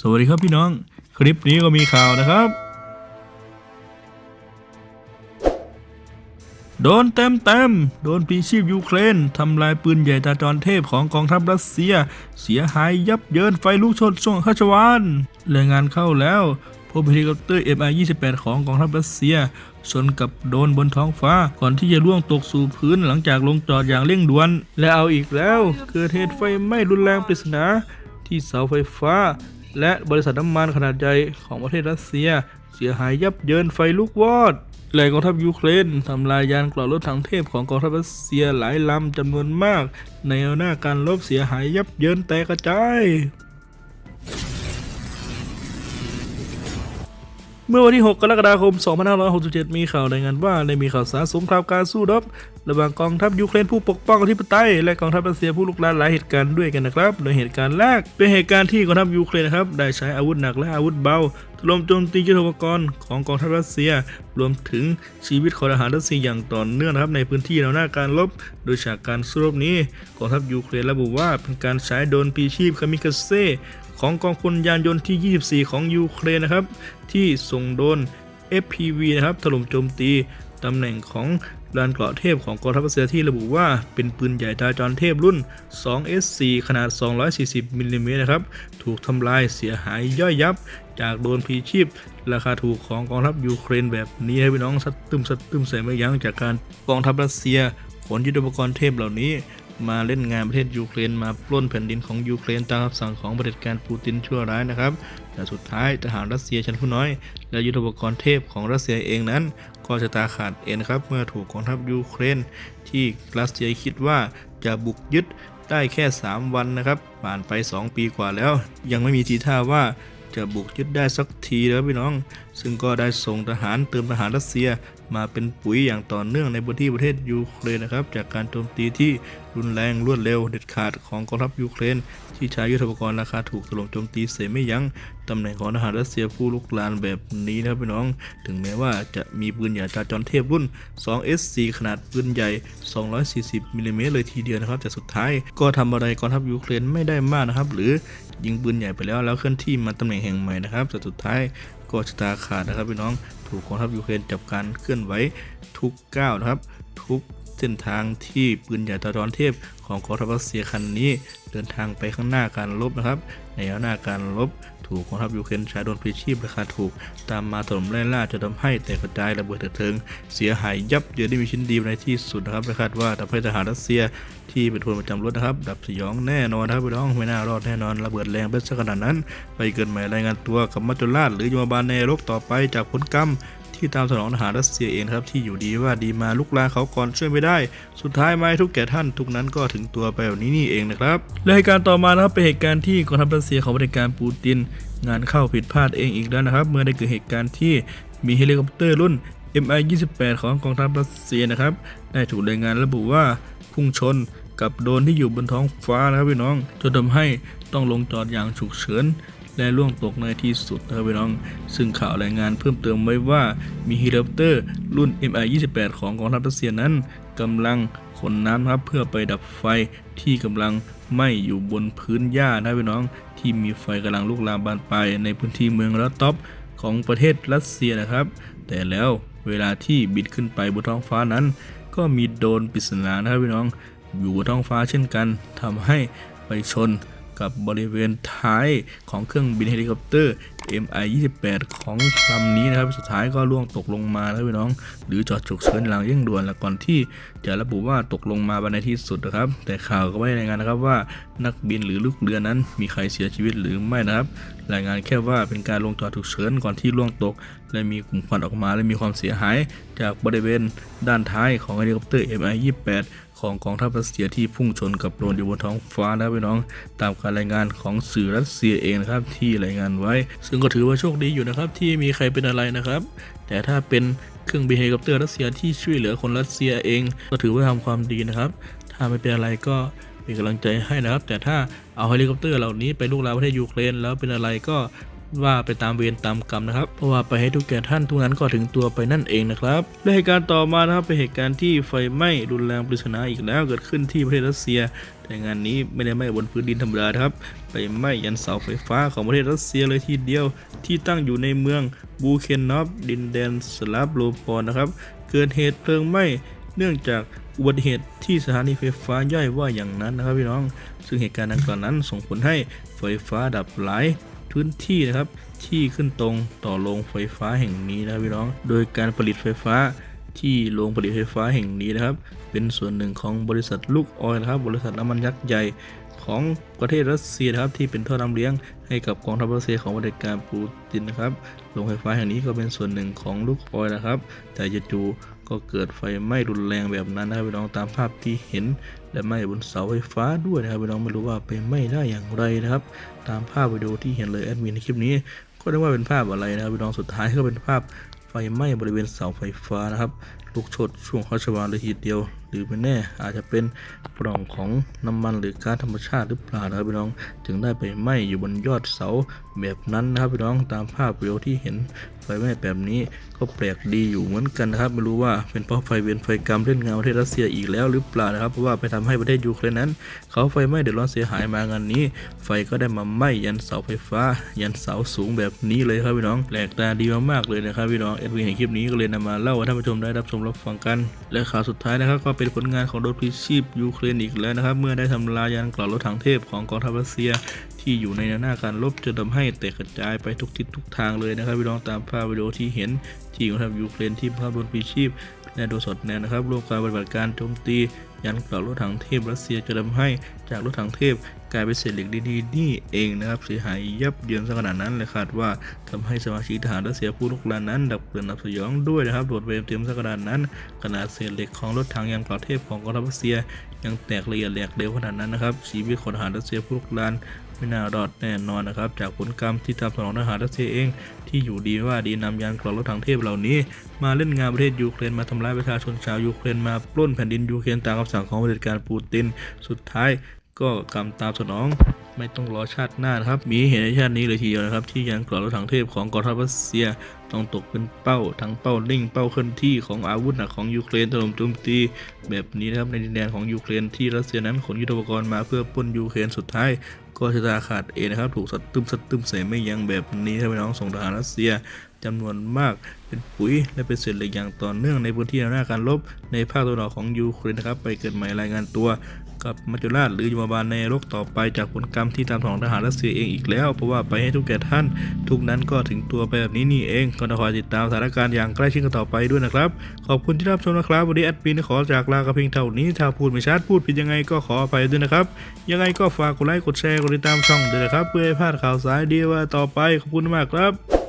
สวัสดีครับพี่น้อง คลิปนี้ก็มีข่าวนะครับ โดนเต็มเต็มโดนพลีชีพยูเครนทำลายปืนใหญ่ตาจรเทพของกองทัพรัสเซีย เสียหายยับเยินไฟลุกชนช่วงฮัชวานรายงานเข้าแล้วพบเฮลิคอปเตอร์ MI-28 ของกองทัพรัสเซียชนกับโดนบนท้องฟ้า ก่อนที่จะล่วงตกสู่พื้นหลังจากลงจอดอย่างเร่งด่วน และเอาอีกแล้ว เกิดเหตุไฟไหม้รุนแรงปริศนา ที่เสาไฟฟ้า และบริษัทน้ำมันขนาดใหญ่ของประเทศรัสเซีย เสียหายยับเยินไฟลุกวอดแหล่งกองทัพยูเครนทำลายยานกล่าวรถถังเทพของกองทัพรัสเซียหลายลำจำนวนมาก ในอนวหน้าการลบเสียหายยับเยินแตกกระจาย เมื่อวันที่ 6 กรกฎาคม 2567 มีข่าวรายงานว่าได้มีข่าวสารสงครามการสู้รบระหว่างกองทัพยูเครนผู้ปกป้องอธิปไตยและกองทัพรัสเซียผู้ลุกรานหลายเหตุการณ์ด้วยกันนะครับ โดยเหตุการณ์แรกเป็นเหตุการณ์ที่กองทัพยูเครนครับได้ใช้อาวุธหนักและอาวุธเบาถล่มโจมตียุทโธปกรณ์ของกองทัพรัสเซีย รวมถึงชีวิตของทหารรัสเซียอย่างต่อเนื่องนะครับในพื้นที่แนวหน้าการรบ โดยจากการสู้รบนี้กองทัพยูเครนระบุว่าเป็นการใช้โดรนปีชีพคามิคาเซ ของกองพลยานยนต์ที่ 24 ของยูเครนนะครับ ที่ส่งโดน FPV นะครับถล่มโจมตีตำแหน่งของลานเกราะเทพของกองทัพรัสเซียที่ระบุว่าเป็นปืนใหญ่ตาจรเทพรุ่น 2S4 ขนาด 240มิลลิเมตรนะครับ ถูกทำลายเสียหายย่อยยับ จากโดนพีชีพ ราคาถูกของกองทัพยูเครนแบบนี้ให้พี่น้องสัดตึมสัดตึมใส่ไม่ยั้งจากการกองทัพรัสเซียขนยุทโธปกรณ์เทพเหล่านี้ มาเล่นงานประเทศยูเครนมาปล้นแผ่นดินของยูเครนตามคำสั่งของเผด็จการปูตินชั่วร้ายนะครับ แต่สุดท้ายทหารรัสเซียชั้นผู้น้อย และยุทโธปกรณ์เทพของรัสเซียเองนั้น ก็ชะตาขาดเองนะครับเมื่อถูกกองทัพยูเครน ที่รัสเซียคิดว่าจะบุกยึดได้แค่ 3 วันนะครับ ผ่านไป 2 ปีกว่าแล้ว ยังไม่มีทีท่าว่าจะบุกยึดได้สักทีแล้วพี่น้อง ซึ่งก็ได้ส่งทหารเติมทหารรัสเซีย มาเป็นปุ๋ยอย่างต่อเนื่องในพื้นที่ประเทศยูเครนนะครับ จากการโจมตีที่รุนแรงรวดเร็วเด็ดขาดของกองทัพยูเครน ที่ใช้ยุทธปกรณ์ราคาถูกถล่มโจมตีเสียไม่ยั้งตำแหน่งของทหารรัสเซียผู้ลุกลานแบบนี้นะครับพี่น้อง ถึงแม้ว่าจะมีปืนใหญ่จาจรเทพรุ่น 2SC ขนาดปืนใหญ่ 240มิลลิเมตรเลยทีเดียวนะครับ แต่สุดท้ายก็ทำอะไรกองทัพยูเครนไม่ได้มากนะครับ หรือยิงปืนใหญ่ไปแล้วแล้วเคลื่อนที่มาตำแหน่งแห่งใหม่นะครับแต่สุดท้าย ก็ชะตาขาดนะครับพี่น้องถูกกองทัพยูเครนจับการเคลื่อนไหวทุกก้าวนะครับ ทุกเส้นทางที่ปืนใหญ่ตรรนเทพของกองทัพรัสเซียคันนี้ เดินทางไปข้างหน้าการรบนะครับ ในแนวหน้าการรบ ถูกกองทัพยูเครนใช้โดรนพลีชีพราคาถูก ตามมาถล่มไล่ล่าจะทำให้แตกกระจายระเบิดเถิง เสียหายยับเยินได้มีชิ้นดีในที่สุดนะครับคาดว่าทำให้ทหารรัสเซียที่เป็นพลประจำรถนะครับ ดับสยองแน่นอนนะครับพี่น้องไม่น่ารอดแน่นอนระเบิดแรงเป็นสักขนาดนั้น ไปเกินหมายรายงานตัวกับมัจจุราชหรือยมบาลในโลกต่อไปจากผลกรรม ที่ตามสนองทหารรัสเซียเองครับที่อยู่ดีว่าดีมาลุกลาเขาก่อนช่วยไม่ได้ สุดท้ายไม้ทุกแก่ท่านทุกนั้นก็ถึงตัวไปแบบนี้นี่เองนะครับและเหตุการณ์ต่อมานะครับเป็นเหตุการณ์ที่กองทัพรัสเซียของบริการปูติน งานเข้าผิดพลาดเองอีกแล้วนะครับ เมื่อได้เกิดเหตุการณ์ที่มีเฮลิคอปเตอร์รุ่น MI-28 ของกองทัพรัสเซียนะครับ ได้ถูกรายงานระบุว่าพุ่งชนกับโดรนที่อยู่บนท้องฟ้านะครับพี่น้องจนทำให้ต้องลงจอดอย่างฉุกเฉิน และล่วงตกในที่สุดนะครับพี่น้อง ซึ่งข่าวรายงานเพิ่มเติมไว้ว่ามีเฮลิคอปเตอร์รุ่น MI-28 ของกองทัพรัสเซียนั้นกำลังขนน้ำนะครับเพื่อไปดับไฟที่กำลังไหม้อยู่บนพื้นหญ้านะครับพี่น้อง ที่มีไฟกำลังลุกลามบานปลายในพื้นที่เมืองรัตตอปของประเทศรัสเซียนะครับ แต่แล้วเวลาที่บินขึ้นไปบนท้องฟ้านั้น ก็มีโดนปริศนานะครับพี่น้องอยู่บนท้องฟ้าเช่นกันทำให้ไปชน กับบริเวณท้ายของเครื่องบินเฮลิคอปเตอร์ MI-28 ของลำนี้นะครับ สุดท้ายก็ล่วงตกลงมาแล้วพี่น้อง หรือจอดฉุกเฉินหลังเร่งด่วนและก่อนที่จะระบุว่าตกลงมาในที่สุดนะครับ แต่ข่าวก็ไม่ได้รายงานนะครับว่านักบินหรือลูกเรือนั้น มีใครเสียชีวิตหรือไม่นะครับ รายงานแค่ว่าเป็นการลงจอดฉุกเฉินก่อนที่ล่วงตก และมีกลุ่มควันออกมาและมีความเสียหาย จากบริเวณด้านท้ายของเฮลิคอปเตอร์ MI-28 ของกองทัพรัสเซียที่พุ่งชนกับโดรนอยู่บนท้องฟ้านะพี่น้อง ตามการรายงานของสื่อรัสเซียเองนะครับที่รายงานไว้ ซึ่งก็ถือว่าโชคดีอยู่นะครับที่มีใครเป็นอะไรนะครับ แต่ถ้าเป็นเครื่องบินเฮลิคอปเตอร์รัสเซียที่ช่วยเหลือคนรัสเซียเอง ก็ถือว่าทำความดีนะครับ ถ้าไม่เป็นอะไรก็เป็นกำลังใจให้นะครับ แต่ถ้าเอาเฮลิคอปเตอร์เหล่านี้ไปลุกลามประเทศยูเครนแล้วเป็นอะไรก็ ว่าไปตามเวรตามกรรมนะครับ เพราะว่าไปให้ทุกแก่ท่านทุกนั้นก็ถึงตัวไปนั่นเองนะครับและเหตุการณ์ต่อมานะครับเป็นเหตุการณ์ที่ไฟไหม้รุนแรงปริศนาอีกแล้วเกิดขึ้นที่ประเทศรัสเซีย แต่งานนี้ไม่ได้ไหม้บนพื้นดินธรรมดาครับ ไปไหม้ยันเสาไฟฟ้าของประเทศรัสเซียเลยทีเดียว ที่ตั้งอยู่ในเมืองบูเคนนอฟดินแดนสลาบโลปอนนะครับเกิดเหตุเพลิงไหม้เนื่องจากอุบัติเหตุที่สถานีไฟฟ้าย่อยว่าอย่างนั้นนะครับพี่น้อง ซึ่งเหตุการณ์ดังกล่าวนั้นส่งผลให้ไฟฟ้าดับหลาย พื้นที่นะครับ ที่ขึ้นตรงต่อโรงไฟฟ้าแห่งนี้นะครับพี่น้อง โดยการผลิตไฟฟ้าที่โรงผลิตไฟฟ้าแห่งนี้นะครับ เป็นส่วนหนึ่งของบริษัทลูกออยนะครับ บริษัทน้ำมันยักษ์ใหญ่ของประเทศรัสเซียครับที่เป็นท่อนำเลี้ยงให้กับกองทัพรัสเซียของเผด็จการปูตินนะครับโรงไฟฟ้าแห่งนี้ก็เป็นส่วนหนึ่งของลูกออยนะครับ แต่จู่ๆก็เกิดไฟไหม้รุนแรงแบบนั้นนะครับพี่น้องตามภาพที่เห็น และไหม้บนเสาไฟฟ้าด้วยนะครับพี่น้องไม่รู้ว่าไปไหม้ได้อย่างไรนะครับ ตามภาพวิดีโอที่เห็นเลยแอดมินในคลิปนี้ ก็ได้ว่าเป็นภาพอะไรนะครับพี่น้องสุดท้ายก็เป็นภาพไฟไหม้บริเวณเสาไฟฟ้านะครับลุกโชนช่วงเขาชวานเลยทีเดียว รือไม่แน่อาจจะเป็นปล่องของน้ำมันหรือก๊าซธรรมชาติหรือเปล่านะครับพี่น้องถึงได้ไปไหม้อยู่บนยอดเสาแบบนั้นนะครับพี่น้องตามภาพวิดีโอที่เห็นไฟไหม้แบบนี้ก็แปลกดีอยู่เหมือนกันนะครับ ไม่รู้ว่าเป็นเพราะไฟเวียนไฟกรรมเล่นงานประเทศรัสเซียอีกแล้วหรือเปล่านะครับ เพราะว่าไปทำให้ประเทศยูเครนนั้น เขาไฟไหม้เดือดร้อนเสียหายมางานนี้ ไฟก็ได้มาไหม้ยันเสาไฟฟ้า ยันเสาสูงแบบนี้เลยครับพี่น้องแปลกตาดีมากๆเลยนะครับพี่น้องเอ็ดวีเห็นคลิปนี้ก็เลยนำมาเล่าให้ท่านผู้ชมได้รับชมรับฟังกัน และข่าวสุดท้ายนะครับก็เป็นผลงานของรถพิชีพยูเครนอีกแล้วนะครับ เมื่อได้ทำลายยานกล่าวรถถังเทพของกองทัพรัสเซียที่อยู่ในแนวหน้าการรบจนทำให้แตกกระจายไปทุกทิศทุกทางเลยนะครับพี่น้องตามภาพวิดีโอที่เห็นที่กองทัพยูเครนที่ภาพรถพิชีพและโดสดแนวนะครับร่วมการปฏิบัติการโจมตียานกล่าวรถถังเทพรัสเซียจะทำให้จากรถถังเทพ กลายเป็นเศษเหล็กดีๆนี่เองนะครับเสียหายยับเยินซะขนาดนั้นเลยคาดว่าทำให้สมาชิกทหารรัสเซียผู้ลุกลานนั้น ดับเกินนับสยองด้วยนะครับโดดไปเต็มซะขนาดนั้น ขนาดเศษเหล็กของรถถังยันกล่าวเทพของกองทัพรัสเซีย ยังแตกละเอียดแหลกเร็วขนาดนั้นนะครับชีวิตของทหารรัสเซียผู้ลุกลานไม่น่ารอดแน่นอนนะครับ จากผลกรรมที่ตามสนองทหารรัสเซียเอง ที่อยู่ดีว่าดีนำยานกล่าวรถถังเทพเหล่านี้ มาเล่นงานประเทศยูเครนมาทำร้ายประชาชนชาวยูเครนมาปล้นแผ่นดินยูเครนตามคำสั่งของเผด็จการปูติน สุดท้าย ก็กรรมตามสนองไม่ต้องรอชาติหน้านะครับ มีเห็นในชาตินี้เลยทีเดียวนะครับ ที่ยานกล่าวรถถังเทพของกองทัพรัสเซียต้องตกเป็นเป้าทั้งเป้านิ่งเป้าเคลื่อนที่ของอาวุธหนักของยูเครนถล่มโจมตีแบบนี้นะครับในดินแดนของยูเครนที่รัสเซียนั้นขนยุทโธปกรณ์มาเพื่อป้นยูเครนสุดท้ายก็ชะตาขาดเองนะครับ ถูกสัตว์ตึมสัตว์ตึมใส่ไม่ยั้งแบบนี้ถ้าพี่น้องส่งทหารรัสเซียจำนวนมากเป็นปุ๋ยและเป็นเศษเหล็กอย่างต่อเนื่องในพื้นที่แนวหน้าการรบในภาคตะวันออกของยูเครนนะครับ ไปเกิดใหม่รายงานตัว กับมัจจุราชหรือยมบาลในโลกต่อไปจากผลกรรมที่ตามสองทหารรัสเซียเองอีกแล้ว เพราะว่าไปให้ทุกแก่ท่าน ทุกนั้นก็ถึงตัวไปแบบนี้นี่เองก็ต้องคอยติดตามสถานการณ์อย่างใกล้ชิดกันต่อไปด้วยนะครับ ขอบคุณที่รับชมนะครับ วันนี้แอดมินขอจากลากระเพียงเท่านี้ถ้าพูดไม่ชัดพูดผิดยังไงก็ขออภัยด้วยนะครับ ยังไงก็ฝากกดไลค์กดแชร์กดติดตามช่องด้วยนะครับ เพื่อให้พลาดข่าวสารดีว่าต่อไปขอบคุณมากครับ